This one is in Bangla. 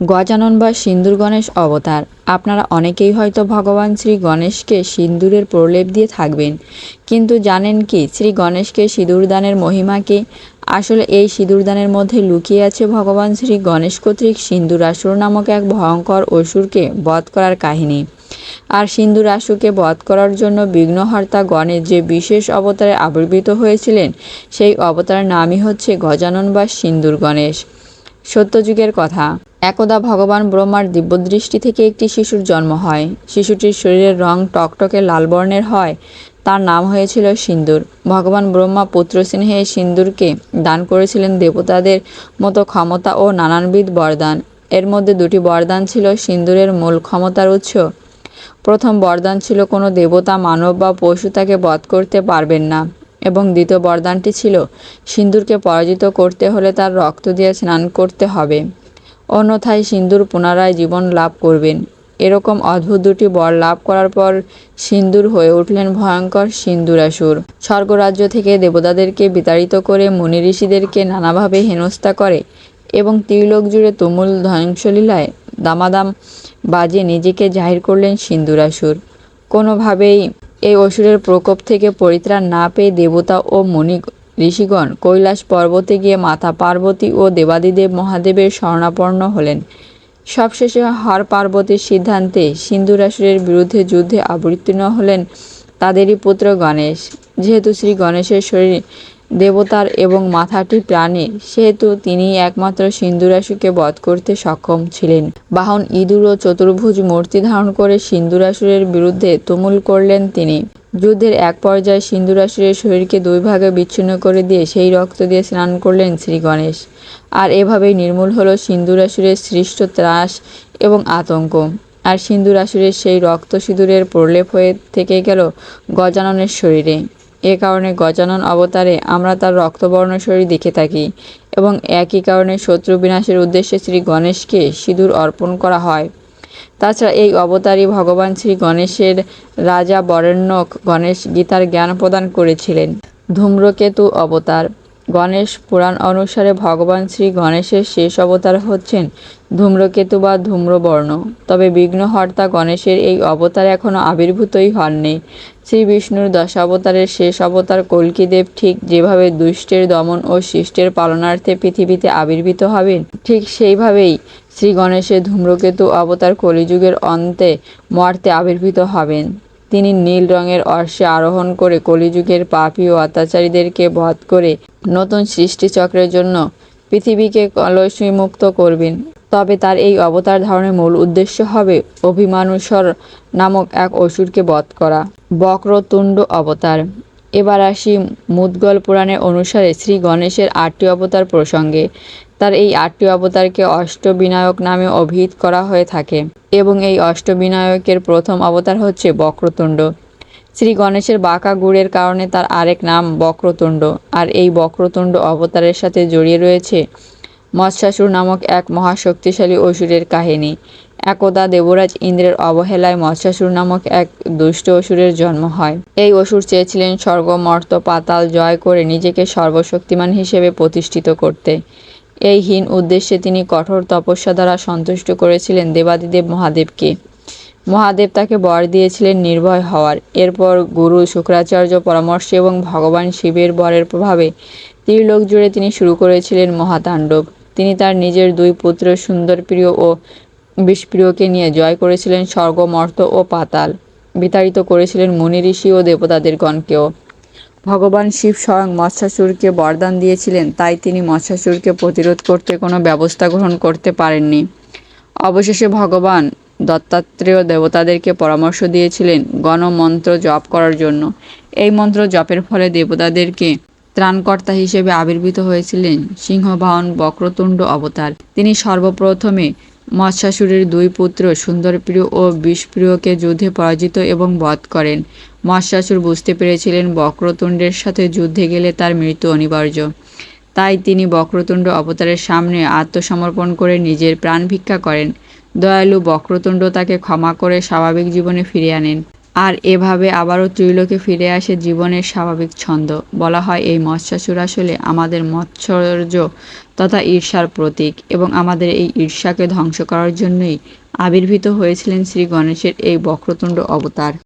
গজানন বা সিন্দুর গণেশ অবতার। আপনারা অনেকেই হয়তো ভগবান শ্রী গণেশকে সিন্দুরের প্রলেপ দিয়ে থাকবেন, কিন্তু জানেন কি শ্রী গণেশকে সিঁদুরদানের মহিমাকে আসলে এই সিঁদুরদানের মধ্যে লুকিয়ে আছে ভগবান শ্রী গণেশ কর্তৃক সিন্দুরাসুর নামক এক ভয়ঙ্কর অসুরকে বধ করার কাহিনী। আর সিন্দুরাসুকে বধ করার জন্য বিঘ্নহর্তা গণেশ যে বিশেষ অবতারে আবির্ভূত হয়েছিলেন, সেই অবতারের নামই হচ্ছে গজানন বা সিন্দুর গণেশ। সত্যযুগের কথা। একদা ভগবান ব্রহ্মার দিব্যদৃষ্টি থেকে একটি শিশুর জন্ম হয়। শিশুটির শরীরের রং টকটকে লাল বর্ণের হয়। তার নাম হয়েছিল সিন্দুর। ভগবান ব্রহ্মা পুত্র স্নেহে সিন্দুরকে দান করেছিলেন দেবতাদের মতো ক্ষমতা ও নানানবিধ বরদান। এর মধ্যে দুটি বরদান ছিল সিন্দুরের মূল ক্ষমতার উৎস। প্রথম বরদান ছিল কোনো দেবতা, মানব বা পশু তাকে বধ করতে পারবেন না। এবং দ্বিতীয় বরদানটি ছিল, সিন্দুরকে পরাজিত করতে হলে তার রক্ত দিয়ে স্নান করতে হবে। অন্যথায় সিন্দুর পুনরায় জীবন লাভ করবেন। এরকম অদ্ভুত দুটি বর লাভ করার পর সিন্দুর হয়ে উঠলেন ভয়ঙ্কর সিন্দুরাসুর। স্বর্গরাজ্য থেকে দেবতাদেরকে বিতাড়িত করে মুনি ঋষিদেরকে নানাভাবে হেনস্থা করে এবং ত্রিলোক জুড়ে তুমুল ধ্বংসলীলায় দামাদাম বাজে নিজেকে জাহির করলেন সিন্দুরাসুর। কোনোভাবেই এই অসুরের প্রকোপ থেকে পরিত্রাণ না পেয়ে দেবতা ও মণি ঋষিগণ কৈলাস পর্বতে গিয়ে মাতা পার্বতী ও দেবাদিদেব মহাদেবের শরণাপন্ন হলেন। সবশেষে হর পার্বতীর সিদ্ধান্তে সিন্ধুরাসুরের বিরুদ্ধে যুদ্ধে আবৃত্তীর্ণ হলেন তাদেরই পুত্র গণেশ। যেহেতু শ্রী গণেশের শরীর দেবতার এবং মাথাটি প্রাণীর সেহেতু তিনি একমাত্র সিন্দুরাসুকে বধ করতে সক্ষম ছিলেন। বাহন ইঁদুর ও চতুর্ভুজ মূর্তি ধারণ করে সিন্দুরাসুরের বিরুদ্ধে তুমুল করলেন তিনি। যুদ্ধের এক পর্যায়ে সিন্দুরাসুরের শরীরকে দুই ভাগে বিচ্ছিন্ন করে দিয়ে সেই রক্ত দিয়ে স্নান করলেন শ্রী গণেশ। আর এভাবেই নির্মূল হলো সিন্দুরাসুরের সৃষ্ট ত্রাস এবং আতঙ্ক। আর সিন্দুরাসুরের সেই রক্ত সিঁদুরের প্রলেপ হয়ে থেকে গেল গজাননের শরীরে। এ কারণে গজানন অবতারে আমরা তার রক্তবর্ণ শরীর দেখে থাকি এবং একই কারণে শত্রু বিনাশের উদ্দেশ্যে শ্রী গণেশকে সিঁদুর অর্পণ করা হয়। তাছাড়া এই অবতারই ভগবান শ্রী গণেশের রাজা বরেণ্য গণেশ গীতার জ্ঞান প্রদান করেছিলেন। ধূম্রকেতু অবতার। গণেশ পুরাণ অনুসারে ভগবান শ্রী গণেশের শেষ অবতার হচ্ছেন ধূম্রকেতু বা ধূম্রবর্ণ। তবে বিঘ্নহর্তা গণেশের এই অবতার এখনও আবির্ভূতই হননি। শ্রী বিষ্ণুর দশাবতারের শেষ অবতার কল্কিদেব ঠিক যেভাবে দুষ্টের দমন ও শিষ্টের পালনার্থে পৃথিবীতে আবির্ভূত হবেন, ঠিক সেইভাবেই শ্রী গণেশের ধূম্রকেতু অবতার কলিযুগের অন্তে মর্তে আবির্ভূত হবেন। তিনি নীল রঙের অর্শে আরোহণ করে কলিযুগের পাপী ও অত্যাচারীদেরকে বধ করে নতুন সৃষ্টিচক্রের জন্য পৃথিবীকে কলসীমুক্ত করবেন। তবে তার এই অবতার ধারণের মূল উদ্দেশ্য হবে অভিমানুষর নামক এক অসুরকে বধ করা। বক্রতুণ্ড অবতার। এবার আসি মুদগল পুরাণের অনুসারে শ্রী গণেশের আটটি অবতার প্রসঙ্গে। তার এই আটটি অবতারকে অষ্টবিনায়ক নামে অভিহিত করা হয়ে থাকে এবং এই অষ্টবিনায়কের প্রথম অবতার হচ্ছে বক্রতুণ্ড। শ্রী গণেশের বাঁকা গুড়ের কারণে তার আরেক নাম বক্রতুণ্ড। আর এই বক্রতুণ্ড অবতারের সাথে জড়িয়ে রয়েছে মৎস্যাসুর নামক এক মহাশক্তিশালী অসুরের কাহিনী। একদা দেবরাজ ইন্দ্রের অবহেলায় মৎস্যাসুর নামক এক দুষ্ট অসুরের জন্ম হয়। এই অসুর চেয়েছিলেন স্বর্গ, মর্ত, পাতাল জয় করে নিজেকে সর্বশক্তিমান হিসেবে প্রতিষ্ঠিত করতে। এই হীন উদ্দেশ্যে তিনি কঠোর তপস্যা দ্বারা সন্তুষ্ট করেছিলেন দেবাদিদেব মহাদেবকে। মহাদেব তাকে বর দিয়েছিলেন নির্ভয় হওয়ার। এরপর গুরু শুক্রাচার্য পরামর্শ এবং ভগবান শিবের বরের প্রভাবে ত্রিলোক জুড়ে তিনি শুরু করেছিলেন মহাতাণ্ডব। তিনি তার নিজের দুই পুত্র সুন্দরপ্রিয় ও বিষপ্রিয়কে নিয়ে জয় করেছিলেন স্বর্গ মর্ত ও পাতাল। বিতাড়িত করেছিলেন মুনি ঋষি ও দেবতাদের গণকেও ভগবান শিব স্বয়ং মৎস্যাসুরকে বরদান দিয়েছিলেন, তাই তিনি মৎস্যাসুরকে প্রতিরোধ করতে কোনো ব্যবস্থা গ্রহণ করতে পারেননি। অবশেষে ভগবান দত্তাত্রেয় দেবতাদেরকে পরামর্শ দিয়েছিলেন গণমন্ত্র জপ করার জন্য। এই মন্ত্র জপের ফলে দেবতাদেরকে ত্রাণকর্তা হিসেবে আবির্ভূত হয়েছিলেন সিংহবাহন বক্রতুণ্ড অবতার। তিনি সর্বপ্রথমে মৎস্যাসুরের দুই পুত্র সুন্দরপ্রিয় ও বিষপ্রিয়কে যুদ্ধে পরাজিত এবং বধ করেন। মৎস্যাসুর বুঝতে পেরেছিলেন বক্রতুণ্ডের সাথে যুদ্ধে গেলে তার মৃত্যু অনিবার্য। তাই তিনি বক্রতুণ্ড অবতারের সামনে আত্মসমর্পণ করে নিজের প্রাণ ভিক্ষা করেন। দয়ালু বক্রতুণ্ড তাকে ক্ষমা করে স্বাভাবিক জীবনে ফিরিয়ে আনেন। আর এভাবে আবারও ত্রিলোকে ফিরে আসে জীবনের স্বাভাবিক ছন্দ। বলা হয়, এই মৎস্যাসুর আসলে আমাদের মৎসর্য তথা ঈর্ষার প্রতীক এবং আমাদের এই ঈর্ষাকে ধ্বংস করার জন্যই আবির্ভূত হয়েছিলেন শ্রী গণেশের এই বক্রতুণ্ড অবতার।